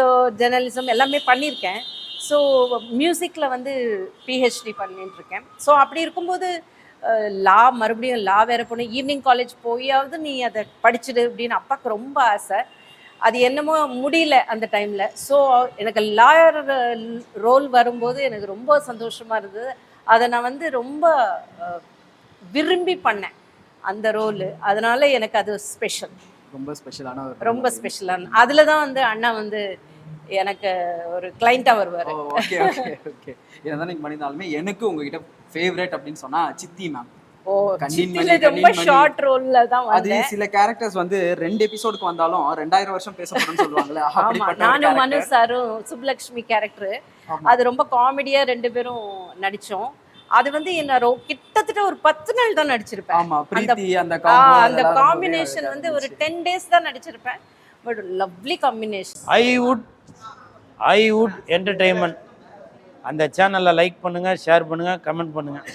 So journalism எல்லாமே பண்ணியிருக்கேன். So மியூசிக்கில் வந்து பிஹெச்டி பண்ணிட்டு இருக்கேன் ஸோ அப்படி இருக்கும்போது லா மறுபடியும் லா வேற போகணும் ஈவினிங் காலேஜ் போயாவது நீ அதை படிச்சுடு அப்படின்னு அப்பாவுக்கு ரொம்ப ஆசை. அது என்னமோ முடியல அந்த டைமில் ஸோ எனக்கு லாயர் ரோல் வரும்போது எனக்கு ரொம்ப சந்தோஷமாக இருந்தது. அதை நான் வந்து ரொம்ப விரும்பி பண்ணேன் அந்த ரோலு அதனால எனக்கு அது ஸ்பெஷல் ரொம்ப ஸ்பெஷலான ரொம்ப ஸ்பெஷலான அதில் தான் வந்து அண்ணா வந்து எனக்கு ஒரு கிளைண்ட்டாக வருவார். ஓகே ஓகே ஓகே என்னதான் நீங்க பண்ணியிருந்தாலுமே எனக்கு உங்ககிட்ட ஃபேவரட் அப்படின்னு சொன்னா சித்தி மேம் ஓ ரொம்ப. ஷார்ட் ரோல்ல தான் அது சில கேரக்டர்ஸ் வந்து ரெண்டு எபிசோடுக்கு வந்தாலும் ரெண்டாயிரம் வருஷம் பேசப்படும்னு சொல்லுவாங்கல்ல ஆமா நானும் மனு. சாரும் சுப்புலக்ஷ்மி கேரக்டர். அது ரொம்ப காமெடியா ரெண்டு பேரும் நடிச்சோம். அது வந்து என்ன ரொ- கிட்டத்தட்ட ஒரு பத்து நாள் தான் நடிச்சிருப்பேன். அந்த காம்பினேஷன் வந்து ஒரு. டென் டேஸ் தான் நடிச்சிருப்பேன். But lovely combination I would I entertainment அந்த சேனலை லைக் பண்ணுங்கள் ஷேர் பண்ணுங்கள் கமெண்ட் பண்ணுங்கள்